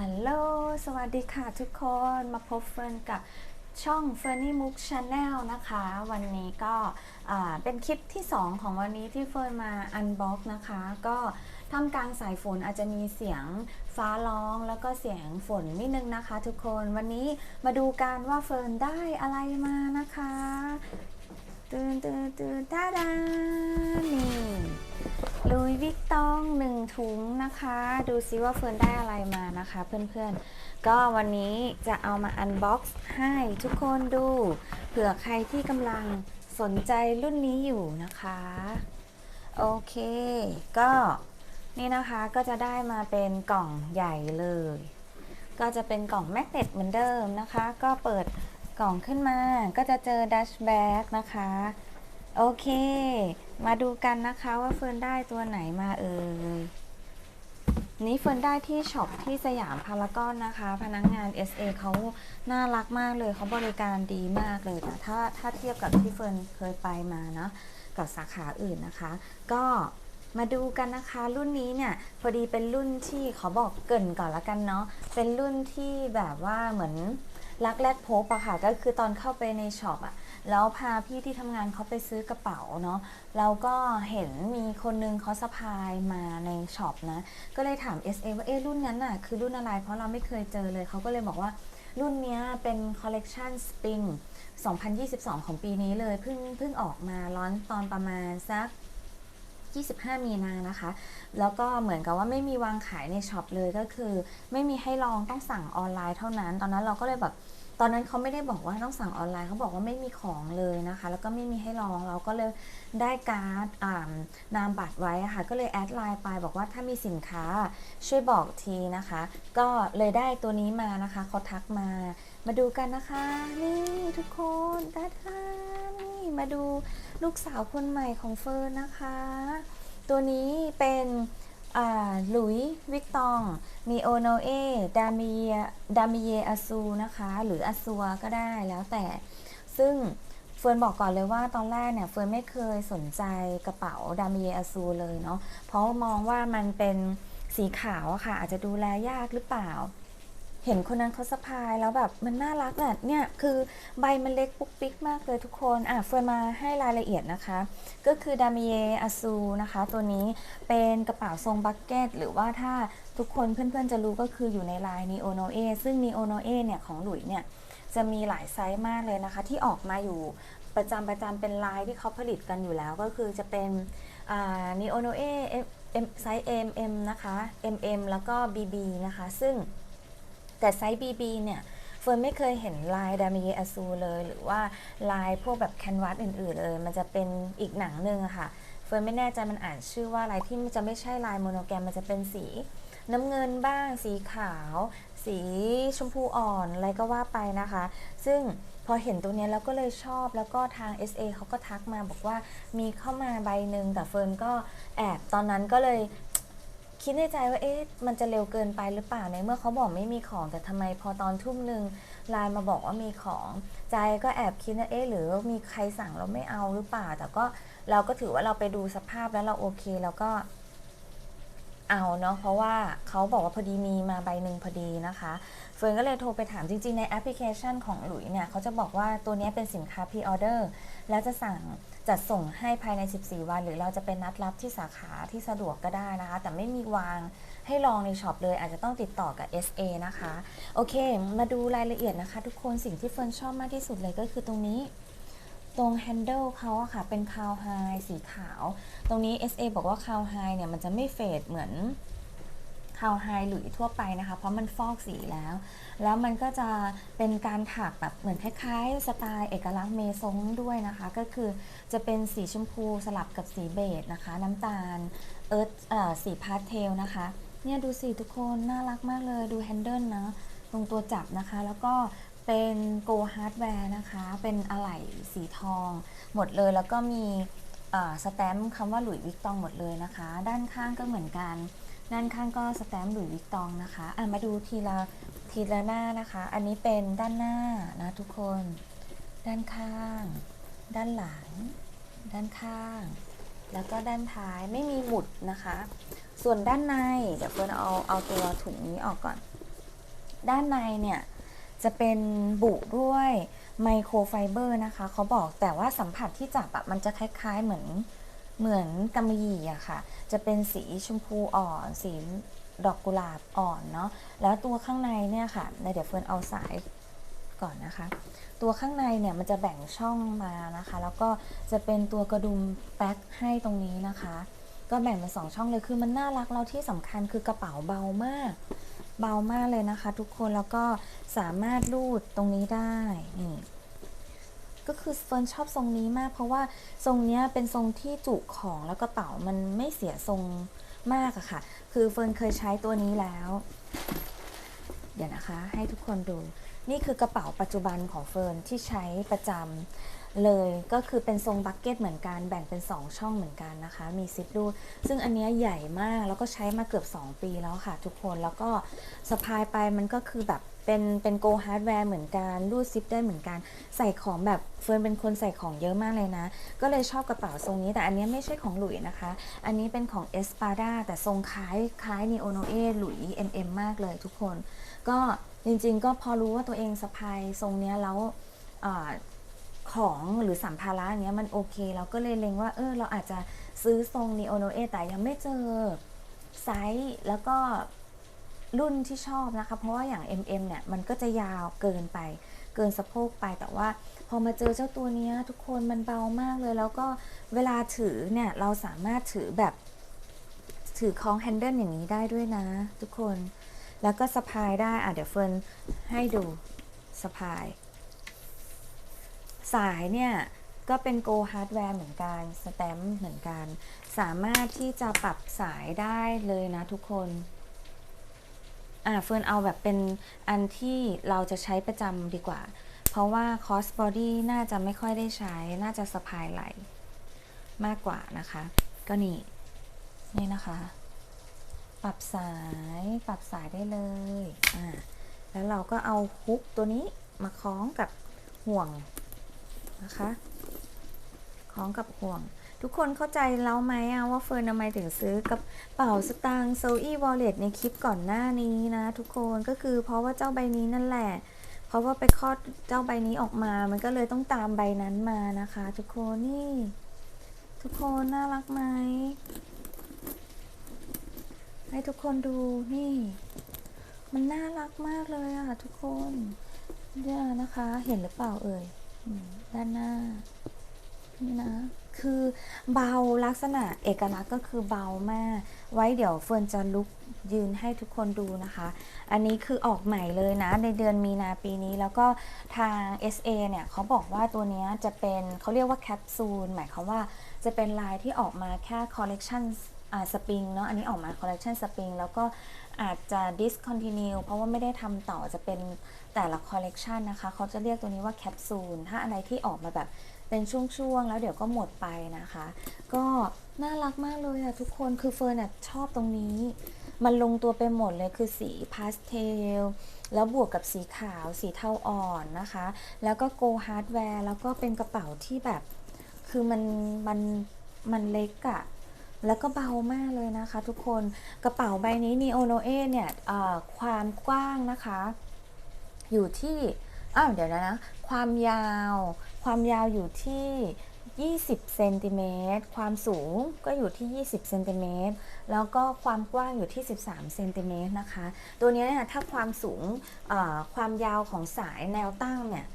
ฮัลโหล สวัสดีค่ะทุกคน มาพบเฟิร์นกับช่อง f e r n y Mook Channel นะคะ วันนี้ก็เป็นคลิปที่ 2 ของวันนี้ที่เฟิร์นมาอันบ็อกนะคะ ก็ท่ามกลางสายฝนอาจจะมีเสียงฟ้าร้องแล้วก็เสียงฝนนิดนึงนะคะ ทุกคนวันนี้มาดูกันว่าเฟิร์นได้อะไรมานะคะ ตื่นตื่นตื่นตาดานี่ ลุยวิกตองหนึ่งถุงนะคะ ดูซิว่าเฟิร์นได้อะไรมานะคะเพื่อนๆ ก็วันนี้จะเอามาอันบ็อกซ์ให้ทุกคนดู เผื่อใครที่กำลังสนใจรุ่นนี้อยู่นะคะ โอเค ก็นี่นะคะก็จะได้มาเป็นกล่องใหญ่เลย ก็จะเป็นกล่องแมกเนตเหมือนเดิมนะคะ ก็เปิดกล่องขึ้นมาก็จะเจอดัชแบ็กนะคะ โอเค มาดูกันนะคะว่าเฟิร์นได้ตัวไหนมาเอ่ย นี้เฟิร์นได้ที่ช็อปที่สยามพารากอนนะคะ พนักงงาน SA เขาน่ารักมากเลยเขาบริการดีมากเลยแต่ถ้าถ้าเทียบกับที่เฟิร์นเคยไปมาเนาะกับสาขาอื่นนะคะ ก็มาดูกันนะคะรุ่นนี้เนี่ยพอดีเป็นรุ่นที่เขาบอกเกินก่อนละกันเนาะเป็นรุ่นที่แบบว่าเหมือน รักแรกพบอะค่ะก็คือตอนเข้าไปในช็อปอะแล้วพาพี่ที่ทำงานเขาไปซื้อกระเป๋าเนาะเราก็เห็นมีคนนึงเขาสะพายมาในช็อปนะ ก็เลยถาม SA ว่าเอ๊รุ่นนั้นน่ะคือรุ่นอะไรเพราะเราไม่เคยเจอเลยเขาก็เลยบอกว่ารุ่นเนี้ยเป็นคอลเลกชันสปริง2022 ของปีนี้เลยเพิ่งเพิ่งออกมาร้อนตอนประมาณสัก 25 มีนานะคะ แล้วก็เหมือนกับว่าไม่มีวางขายในช็อปเลยก็คือ ไม่มีให้ลองต้องสั่งออนไลน์เท่านั้น ตอนนั้นเราก็เลยแบบตอนนั้นเขาไม่ได้บอกว่าต้องสั่งออนไลน์เขาบอกว่าไม่มีของเลยนะคะ แล้วก็ไม่มีให้ลองเราก็เลยได้การ์ดนามบัตรไว้ะค่ะ ก็เลยแอดไลน์ไปบอกว่าถ้ามีสินค้าช่วยบอกทีนะคะ ก็เลยได้ตัวนี้มานะคะเขาทักมามาดูกันนะคะ นี่ทุกคนตาดานี่ มาดูลูกสาวคนใหม่ของเฟิร์นนะคะ ตัวนี้เป็นหลุยวิกตอง มีโอโนเอดามิเยดามิเยอาซูนะคะ หรืออาซัวก็ได้แล้วแต่ ซึ่งเฟิร์นบอกก่อนเลยว่าตอนแรกเนี่ยเฟิร์นไม่เคยสนใจกระเป๋าดามิเยอาซูเลยเนาะ เพราะมองว่ามันเป็นสีขาวอะค่ะ อาจจะดูแลยากหรือเปล่า เห็นคนนั้นเขาสะพายแล้วแบบมันน่ารักอะเนี่ยคือใบมันเล็กปุ๊กปิ๊กมากเลยทุกคนอะเฟิร์นมาให้รายละเอียดนะคะ ก็คือดามิเยอาซูนะคะ ตัวนี้เป็นกระเป๋าทรงบักเก็ตหรือว่าถ้าทุกคนเพื่อนๆจะรู้ก็คืออยู่ในลายนีโอโนเอซึ่งนีโอโนเอเนี่ยของหลุยเนี่ยจะมีหลายไซส์มากเลยนะคะ ที่ออกมาอยู่ประจำประจำเป็นลายที่เขาผลิตกันอยู่แล้วก็คือจะเป็นนีโอโนเอไซส์ M M นะคะ M M แล้วก็ B B นะคะ ซึ่ง แต่ไซส์ BB เนี่ยเฟิร์นไม่เคยเห็นลายดามิเยอซูเลย หรือว่าลายพวกแบบแคนวาสอื่นๆเลย มันจะเป็นอีกหนังหนึ่งอะค่ะ เฟิร์นไม่แน่ใจมันอ่านชื่อว่าอะไรที่มันจะไม่ใช่ลายโมโนแกรมมันจะเป็นสี น้ำเงินบ้าง สีขาว สีชมพูอ่อนอะไรก็ว่าไปนะคะ ซึ่งพอเห็นตัวนี้แล้วก็เลยชอบแล้วก็ทาง SA เขาก็ทักมาบอกว่ามีเข้ามาใบหนึ่งแต่เฟิร์นก็แอบตอนนั้นก็เลย คิดในใจว่าเอ๊ะมันจะเร็วเกินไปหรือเปล่าในเมื่อเขาบอกไม่มีของแต่ทำไมพอตอนทุ่มหนึ่งไลน์มาบอกว่ามีของ ใจก็แอบคิดนะเอ๊ะหรือมีใครสั่งเราไม่เอาหรือเปล่า แต่ก็เราก็ถือว่าเราไปดูสภาพแล้วเราโอเคแล้วก็เอาเนาะเพราะว่าเขาบอกว่าพอดีมีมาใบหนึ่งพอดีนะคะเฟิร์นก็เลยโทรไปถามจริง ๆ ในแอปพลิเคชันของหลุยเนี่ยเขาจะบอกว่าตัวนี้เป็นสินค้าพรีออเดอร์แล้วจะสั่ง จัดส่งให้ภายใน 14 วัน หรือเราจะเป็นนัดรับที่สาขาที่สะดวกก็ได้นะคะ แต่ไม่มีวางให้ลองในช็อปเลย อาจจะต้องติดต่อกับ SA นะคะ โอเค มาดูรายละเอียดนะคะ ทุกคนสิ่งที่เฟิร์นชอบมากที่สุดเลยก็คือตรงนี้ ตรงแฮนเดิลเขาอะค่ะ เป็นคาวไฮสีขาว ตรงนี้ SA บอกว่าคาวไฮเนี่ยมันจะไม่เฟดเหมือนาวไฮหลุยทั่วไปนะคะ เพราะมันฟอกสีแล้ว แล้วมันก็จะเป็นการถักแบบเหมือนคล้ายๆ สไตล์เอกลักษณ์เมซงด้วยนะคะ ก็คือจะเป็นสีชมพูสลับกับสีเบจนะคะ น้ำตาลเอิร์ธสีพาสเทลนะคะ เนี่ยดูสิทุกคนน่ารักมากเลยดูแฮนเดิลนะตรงตัวจับนะคะ แล้วก็เป็นโกฮาร์ดแวร์นะคะ เป็นอะไหล่สีทอง หมดเลยแล้วก็มีสแตมป์คำว่าหลุยส์วิกตองหมดเลยนะคะ ด้านข้างก็เหมือนกัน ด้านข้างก็สแตมป์หลุยวิกตองนะคะอะมาดูทีละทีละหน้านะคะ อันนี้เป็นด้านหน้านะทุกคน ด้านข้าง ด้านหลัง ด้านข้าง แล้วก็ด้านท้ายไม่มีหมุดนะคะ ส่วนด้านในเดี๋ยวเฟิร์นเอาเอาตัวถุงนี้ออกก่อน ด้านในเนี่ยจะเป็นบุด้วยไมโครไฟเบอร์นะคะเขาบอกแต่ว่าสัมผัสที่จับอะมันจะคล้ายๆเหมือน เหมือนกำมะหยี่อะค่ะ จะเป็นสีชมพูอ่อน สีดอกกุหลาบอ่อนเนาะ แล้วตัวข้างในเนี่ยค่ะเดี๋ยวเฟิร์นเอาสายก่อนนะคะ ตัวข้างในเนี่ยมันจะแบ่งช่องมานะคะ แล้วก็จะเป็นตัวกระดุมแป๊กให้ตรงนี้นะคะ ก็แบ่งเป็นสองช่องเลย คือมันน่ารักแล้วที่สำคัญคือกระเป๋าเบามาก เบามากเลยนะคะ ทุกคน แล้วก็สามารถรูดตรงนี้ได้ นี่ ก็คือเฟิร์นชอบทรงนี้มาก เพราะว่าทรงนี้เป็นทรงที่จุของแล้วกระเป๋ามันไม่เสียทรงมากอะค่ะ คือเฟิร์นเคยใช้ตัวนี้แล้ว เดี๋ยวนะคะ ให้ทุกคนดู นี่คือกระเป๋าปัจจุบันของเฟิร์นที่ใช้ประจำเลยก็คือเป็นทรงบักเก็ตเหมือนกันแบ่งเป็น 2 ช่องเหมือนกันนะคะ มีซิปรูดซึ่งอันนี้ใหญ่มากแล้วก็ใช้มาเกือบ 2 ปีแล้วค่ะ ทุกคนแล้วก็สะพายไปมันก็คือแบบ เป็นเป็นโกฮาร์ดแวร์เหมือนกันรูดซิปได้เหมือนกัน ใส่ของแบบเฟิร์นเป็นคนใส่ของเยอะมากเลยนะ ก็เลยชอบกระเป๋าทรงนี้ แต่อันนี้ไม่ใช่ของหลุยนะคะ อันนี้เป็นของเอสปาดาแต่ทรงคล้ายคล้ายนีโอโนเอหลุย MM มเอ็มมากเลยทุกคน ก็จริงๆ ก็พอรู้ว่าตัวเองสะพายทรงเนี้ยแล้วอของหรือสัมภาระอย่างเงี้ยมันโอเค เราก็เลยเล็งว่าเออเราอาจจะซื้อทรงนีโอโนเอแต่ยังไม่เจอไซส์แล้วก็ รุ่นที่ชอบนะคะ เพราะว่าอย่าง MM เนี่ยมันก็จะยาวเกินไป เกินสะโพกไปแต่ว่าพอมาเจอเจ้าตัวนี้ทุกคนมันเบามากเลย แล้วก็เวลาถือเนี่ยเราสามารถถือแบบถือคล้องแฮนเดิลอย่างนี้ได้ด้วยนะ ทุกคน แล้วก็สะพายได้ อะเดี๋ยวเฟิร์นให้ดูสะพาย สายเนี่ยก็เป็นโกฮาร์ดแวร์เหมือนกัน สแตมป์เหมือนกัน สามารถที่จะปรับสายได้เลยนะทุกคน อะเฟิร์นเอาแบบเป็นอันที่เราจะใช้ประจำดีกว่า เพราะว่าคอสบอดี้น่าจะไม่ค่อยได้ใช้ น่าจะสะพายไหลมากกว่านะคะ ก็นี่ นี่นะคะ ปรับสายปรับสายได้เลยอ่าแล้วเราก็เอาฮุกตัวนี้มาคล้องกับห่วงนะคะ คล้องกับห่วง ทุกคนเข้าใจแล้วไหมว่าเฟิร์นทำไมถึงซื้อกระเป๋าสตางค์โซอี้วอลเล็ตในคลิปก่อนหน้านี้นะ ทุกคนก็คือเพราะว่าเจ้าใบนี้นั่นแหละ เพราะว่าไปคลอดเจ้าใบนี้ออกมา มันก็เลยต้องตามใบนั้นมานะคะ ทุกคนนี่ ทุกคนน่ารักไหมให้ทุกคนดูนี่ มันน่ารักมากเลยอะทุกคนเนี่ยนะคะ เห็นหรือเปล่าเอ่ยด้านหน้านี่นะ คือเบาลักษณะเอกลักษณ์ก็คือเบามาก ไว้เดี๋ยวเฟิร์นจะลุกยืนให้ทุกคนดูนะคะ อันนี้คือออกใหม่เลยนะ ในเดือนมีนาปีนี้แล้วก็ทาง SA เนี่ยเขาบอกว่าตัวนี้จะเป็นเขาเรียกว่าแคปซูลหมายความว่าจะเป็นลายที่ออกมาแค่คอลเลกชันสปริงเนาะอันนี้ออกมาคอลเลกชันสปริงแล้วก็อาจจะ discontinue เพราะว่าไม่ได้ทำต่อจะเป็นแต่ละคอลเลกชันนะคะ เขาจะเรียกตัวนี้ว่าแคปซูลถ้าอะไรที่ออกมาแบบ เป็นช่วงๆ แล้วเดี๋ยวก็หมดไปนะคะ ก็น่ารักมากเลยอะทุกคนคือเฟิร์นอะชอบตรงนี้ มันลงตัวไปหมดเลยคือสีพาสเทลแล้วบวกกับสีขาวสีเทาอ่อนนะคะ แล้วก็โกฮาร์ดแวร์แล้วก็เป็นกระเป๋าที่แบบ คือมันมันมันเล็กอะแล้วก็เบามากเลยนะคะ ทุกคนกระเป๋าใบนี้ Neo Noe เนี่ยความกว้างนะคะ อยู่ที่อ้าวเดี๋ยวนะความยาว ความยาวอยู่ที่ 20 เซนติเมตร ความสูงก็อยู่ที่ 20 เซนติเมตร แล้วก็ความกว้างอยู่ที่ 13 เซนติเมตรนะคะ ตัวนี้เนี่ยถ้าความสูงความยาวของสายแนวตั้งเนี่ย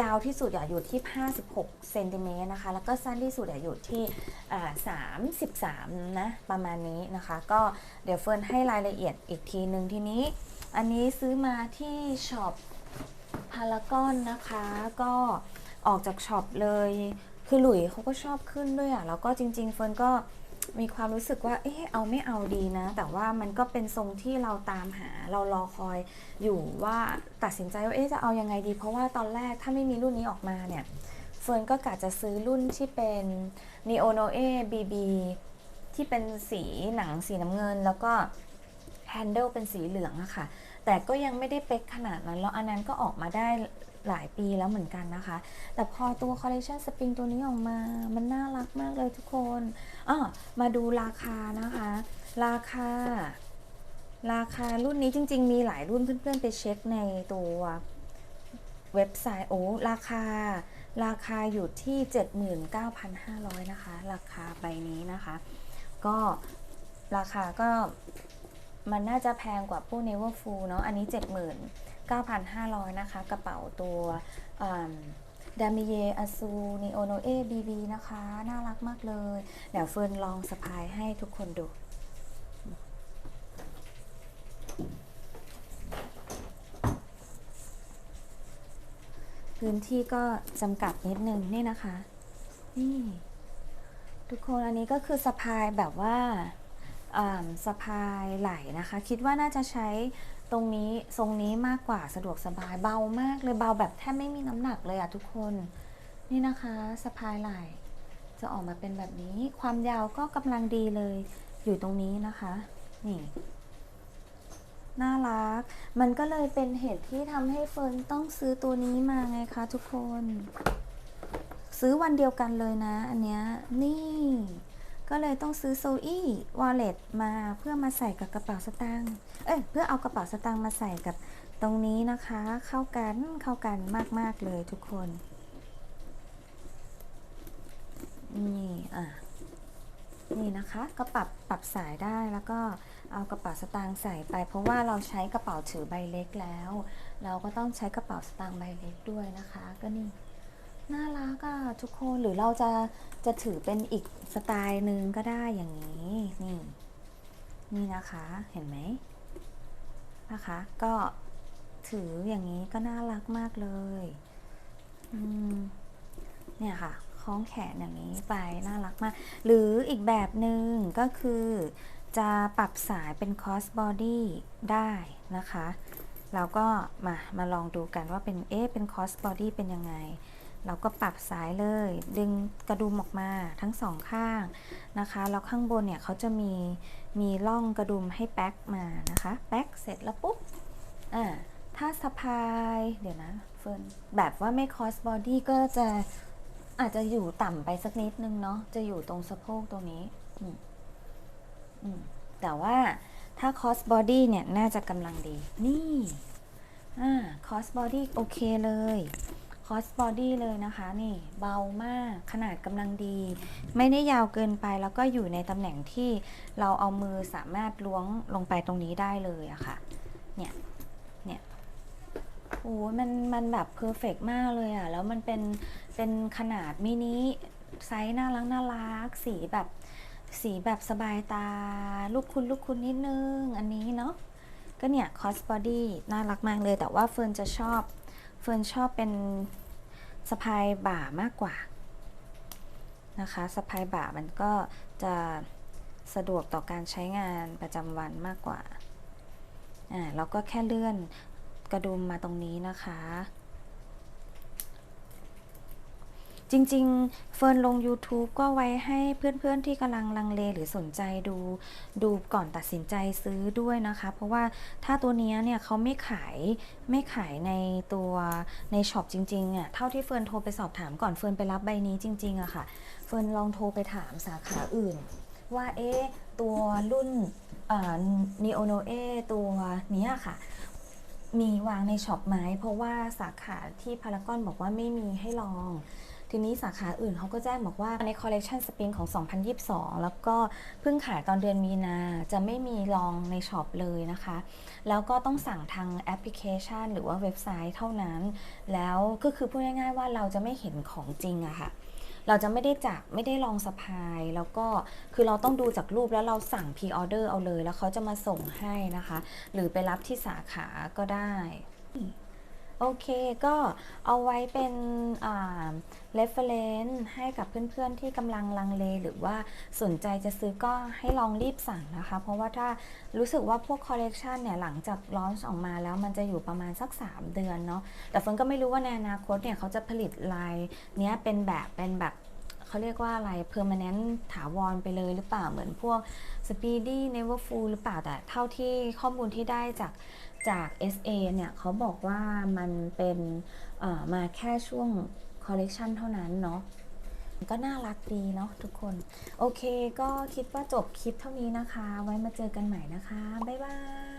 ยาวที่สุดอะอยู่ที่ 56 เซนติเมตรนะคะ แล้วก็สั้นที่สุดอะอยู่ที่อ่า33 นะ ประมาณนี้นะคะ ก็เดี๋ยวเฟิร์นให้รายละเอียดอีกทีหนึ่งทีนี้ อันนี้ซื้อมาที่ช็อป พารากอนนะคะก็ออกจากช็อปเลย คือหลุยเขาก็ชอบขึ้นด้วยอะแล้วก็จริง ๆ เฟิร์นก็มีความรู้สึกว่า เอ๊ะ เอาไม่เอาดีนะ แต่ว่ามันก็เป็นทรงที่เราตามหา เรารอคอยอยู่ว่าตัดสินใจว่า เอ๊ะ จะเอายังไงดี เพราะว่าตอนแรกถ้าไม่มีรุ่นนี้ออกมาเนี่ย เฟิร์นก็กะจะซื้อรุ่นที่เป็น Neo Noe BB ที่เป็นสีหนังสีน้ำเงิน แล้วก็แฮนเดิลเป็นสีเหลืองอะค่ะ แต่ก็ยังไม่ได้เป๊กขนาดนั้น แล้วอันนั้นก็ออกมาได้หลายปีแล้วเหมือนกันนะคะ แต่พอตัวคอลเล t ชันสปริงตัวนี้ออกมา มันน่ารักมากเลยทุกคนอะมาดูราคานะคะ ราคา ราคารุ่นนี้จริง ๆ มีหลายรุ่นเพื่อนๆไปเช็คในตัวเว็บไซต์โอ้ราคา ราคาอยู่ที่ 79,500 นะคะ ราคาใบนี้นะคะ ก็ราคาก็ มันน่าจะแพงกว่าพวก Neverfull เนาะอันนี้ 79,500 นะคะ กระเป๋าตัวดามิเยอาซูนิโอโนเอบีบีนะคะ น่ารักมากเลย เดี๋ยวเฟิร์นลองสะพายให้ทุกคนดูพื้นที่ก็จำกัดนิดนึงนี่นะคะ นี่ ทุกคนอันนี้ก็คือสะพายแบบว่าอ่า สะพายไหล่นะคะ คิดว่าน่าจะใช้ตรงนี้ทรงนี้มากกว่าสะดวกสบายเบามากเลยเบาแบบแทบไม่มีน้ำหนักเลยอะทุกคนนี่นะคะสะพายไหล่จะออกมาเป็นแบบนี้ ความยาวก็กำลังดีเลยอยู่ตรงนี้นะคะนี่น่ารัก มันก็เลยเป็นเหตุที่ทำให้เฟิร์นต้องซื้อตัวนี้มาไงคะทุกคน ซื้อวันเดียวกันเลยนะ อันเนี้ยนี่ ก็เลยต้องซื้อโซอี้วอลเล็ตมาเพื่อมาใส่กับกระเป๋าสตางค์ เอ้ย เพื่อเอากระเป๋าสตางค์มาใส่กับตรงนี้นะคะ เข้ากันเข้ากันมาก ๆ เลยทุกคน นี่อะนี่นะคะก็ปรับปรับสายได้แล้วก็เอากระเป๋าสตางค์ใส่ไป เพราะว่าเราใช้กระเป๋าถือใบเล็กแล้ว เราก็ต้องใช้กระเป๋าสตางค์ใบเล็กด้วยนะคะ ก็นี่ น่ารักอะทุกคนหรือเราจะจะถือเป็นอีกสไตล์หนึ่งก็ได้อย่างนี้นี่นี่นะคะเห็นไหมนะคะ ก็ถืออย่างนี้ก็น่ารักมากเลยเนี่ยค่ะคล้องแขนอย่างนี้ไปน่ารักมาก หรืออีกแบบหนึ่งก็คือจะปรับสายเป็น cross body ได้นะคะ เราก็มามาลองดูกันว่าเป็นเอ๊ะเป็น cross body เป็นยังไง เราก็ปรับสายเลย ดึงกระดุมออกมาทั้งสองข้างนะคะแล้วข้างบนเนี่ยเขาจะมีมีร่องกระดุมให้แป๊กมานะคะ แป๊กเสร็จแล้วปุ๊บอ่าถ้าสะพายเดี๋ยวนะเฟิร์นแบบว่าไม่ cross body ก็จะอาจจะอยู่ต่ำไปสักนิดนึงเนาะจะอยู่ตรงสะโพกตรงนี้อืมอืมแต่ว่าถ้า cross body เนี่ยน่าจะกำลังดี นี่อ่า cross body โอเคเลย cross body เลยนะคะนี่เบามากขนาดกำลังดี ไม่ได้ยาวเกินไปแล้วก็อยู่ในตำแหน่งที่เราเอามือสามารถล้วงลงไปตรงนี้ได้เลยอะค่ะเนี่ยเนี่ยโอ้มันมันแบบเพอร์เฟกมากเลยอะแล้วมันเป็นเป็นขนาดมินิไซส์น่ารักน่ารักสีแบบสีแบบสบายตา ลูกคุณลูกคุณนิดนึง อันนี้เนาะก็เนี่ยคอสบอดี้น่ารักมากเลยแต่ว่าเฟิร์นจะชอบ เฟิร์นชอบเป็นสะพายบ่ามากกว่านะคะสะพายบ่ามันก็จะสะดวกต่อการใช้งานประจำวันมากกว่าอ่าเราก็แค่เลื่อนกระดุมมาตรงนี้นะคะ จริง ๆ เฟิร์นลง YouTube ก็ไว้ให้เพื่อนๆที่กำลังลังเลหรือสนใจดูดูก่อนตัดสินใจซื้อด้วยนะคะ เพราะว่าถ้าตัวนี้เนี่ยเขาไม่ขายไม่ขายในตัวในช็อปจริงๆอะเท่าที่เฟิร์นโทรไปสอบถามก่อนเฟิร์นไปรับใบนี้จริงๆอะค่ะ เฟิร์นลองโทรไปถามสาขาอื่น ว่าเอ๊ะตัวรุ่นนีโอโนเอตัวนี้ค่ะ มีวางในช็อปไหมเพราะว่าสาขาที่พารากอนบอกว่าไม่มีให้ลอง ทีนี้สาขาอื่นเขาก็แจ้งบอกว่าในคอลเล t ชันสปริงของ 2022 แล้วก็เพิ่งขายตอนเดือนมีนาจะไม่มีลองในช็อปเลยนะคะ แล้วก็ต้องสั่งทางแอปพลิเคชัน หรือว่าเว็บไซต์เท่านั้น แล้วก็คือพูดง่ายๆว่าเราจะไม่เห็นของจริงอะค่ะเราจะไม่ได้จับไม่ได้ลองสะพาย แล้วก็คือเราต้องดูจากรูปแล้วเราสั่งพ r ออเดอร์เอาเลย แล้วเขาจะมาส่งให้นะคะ หรือไปรับที่สาขาก็ได้ โอเค ก็เอาไว้เป็นอ่า reference ให้กับเพื่อนๆที่กำลังลังเล หรือว่าสนใจจะซื้อก็ให้ลองรีบสั่งนะคะ เพราะว่าถ้ารู้สึกว่าพวกคอลเล t ชันเนี่ย หลังจากลอนช์ออกมาแล้วมันจะอยู่ประมาณสัก 3 เดือนเนาะ แต่เฟิร์นก็ไม่รู้ว่าในอนาคตเนี่ย เขาจะผลิตลายเนี้ยเป็นแบบเป็นแบบ เขาเรียกว่าอะไร permanent ถาวรไปเลยหรือเปล่าเหมือนพวก speedy neverfull หรือเปล่าแต่เท่าที่ข้อมูลที่ได้จากจาก SA เนี่ยเขาบอกว่ามันเป็นมาแค่ช่วงคอลเลกชันเท่านั้นเนาะก็น่ารักดีเนาะทุกคน โอเคก็คิดว่าจบคลิปเท่านี้นะคะ ไว้มาเจอกันใหม่นะคะ บ๊ายบาย